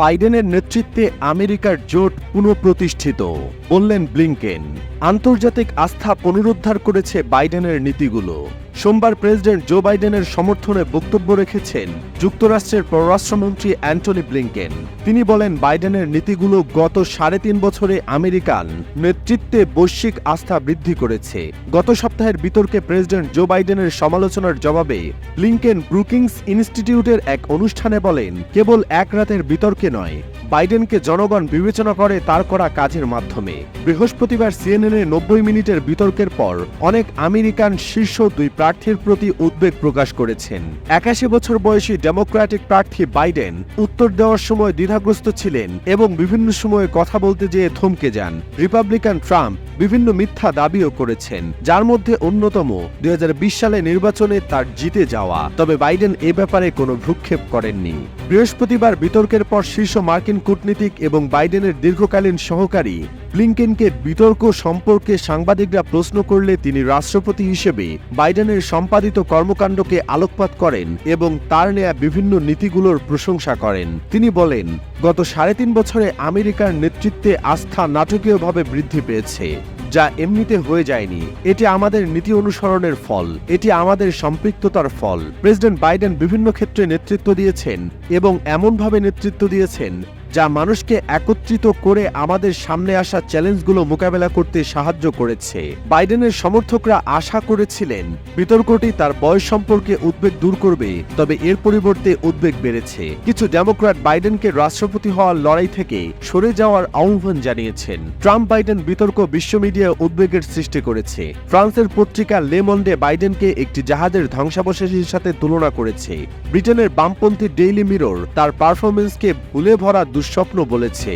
বাইডেনের নেতৃত্বে আমেরিকার জোট পুনঃপ্রতিষ্ঠিত বললেন ব্লিংকেন। আন্তর্জাতিক আস্থা পুনরুদ্ধার করেছে বাইডেনের নীতিগুলো। সোমবার প্রেসিডেন্ট জো বাইডেনের সমর্থনে বক্তব্য রেখেছেন যুক্তরাষ্ট্রের পররাষ্ট্রমন্ত্রী অ্যান্টনি ব্লিংকেন। তিনি বলেন, বাইডেনের নীতিগুলো গত সাড়ে তিন বছরে আমেরিকান নেতৃত্বে বৈশ্বিক আস্থা বৃদ্ধি করেছে। গত সপ্তাহের বিতর্কে প্রেসিডেন্ট জো বাইডেনের সমালোচনার জবাবে ব্লিংকেন ব্রুকিংস ইনস্টিটিউটের এক অনুষ্ঠানে বলেন, কেবল এক রাতের বিতর্কে নয় বাইডেনকে জনগণ বিবেচনা করে তার করা কাজের মাধ্যমে। বৃহস্পতিবার সিএনএনে নব্বই মিনিটের বিতর্কের পর অনেক আমেরিকান শীর্ষ দুই প্রার্থীর প্রতি উদ্বেগ প্রকাশ করেছেন। একাশি বছর বয়সী ডেমোক্র্যাটিক প্রার্থী বাইডেন উত্তর দেওয়ার সময় দ্বিধাগ্রস্ত ছিলেন এবং বিভিন্ন সময়ে কথা বলতে যেয়ে থমকে যান। রিপাবলিকান ট্রাম্প বিভিন্ন মিথ্যা দাবিও করেছেন, যার মধ্যে অন্যতম দু হাজার বিশ সালে নির্বাচনে তার জিতে যাওয়া। তবে বাইডেন এ ব্যাপারে কোনো ভ্রুক্ষেপ করেননি। বৃহস্পতিবার বিতর্কের পর শীর্ষ মার্কিন কূটনীতিক এবং বাইডেনের দীর্ঘকালীন সহকারী ব্লিংকেনকে বিতর্ক সম্পর্কে সাংবাদিকরা প্রশ্ন করলে তিনি রাষ্ট্রপতি হিসেবে বাইডেনের সম্পাদিত কর্মকাণ্ডকে আলোকপাত করেন এবং তার নেয়া বিভিন্ন নীতিগুলোর প্রশংসা করেন। তিনি বলেন, গত সাড়ে তিন বছরে আমেরিকার নেতৃত্বে আস্থা নাটকীয়ভাবে বৃদ্ধি পেয়েছে। যা এমনিতে হয়ে যায়নি। এটি আমাদের নীতি অনুসরণের ফল। এটি আমাদের সম্পৃক্ততার ফল। প্রেসিডেন্ট বাইডেন বিভিন্ন ক্ষেত্রে নেতৃত্ব দিয়েছেন এবং এমনভাবে নেতৃত্ব দিয়েছেন যা মানুষকে একত্রিত করে আমাদের সামনে আসা চ্যালেঞ্জগুলো মোকাবেলা করতে সাহায্য করেছে। বাইডেনের সমর্থকরা আশা করেছিলেন, বিতর্কটি তার বয়স সম্পর্কে উদ্বেগ দূর করবে, তবে এর পরিবর্তে উদ্বেগ বেড়েছে। কিছু ডেমোক্র্যাট বাইডেনকে রাষ্ট্রপতি হওয়ার লড়াই থেকে সরে যাওয়ার আহ্বান জানিয়েছেন। ট্রাম্প বাইডেন বিতর্ক বিশ্ব মিডিয়ায় উদ্বেগের সৃষ্টি করেছে। ফ্রান্সের পত্রিকা লেমন্ডে বাইডেনকে একটি জাহাজের ধ্বংসাবশেষের সাথে তুলনা করেছে। ব্রিটেনের বামপন্থী ডেইলি মিরর তার পারফরমেন্সকে ভুলে ভরা দুঃস্বপ্ন বলেছে।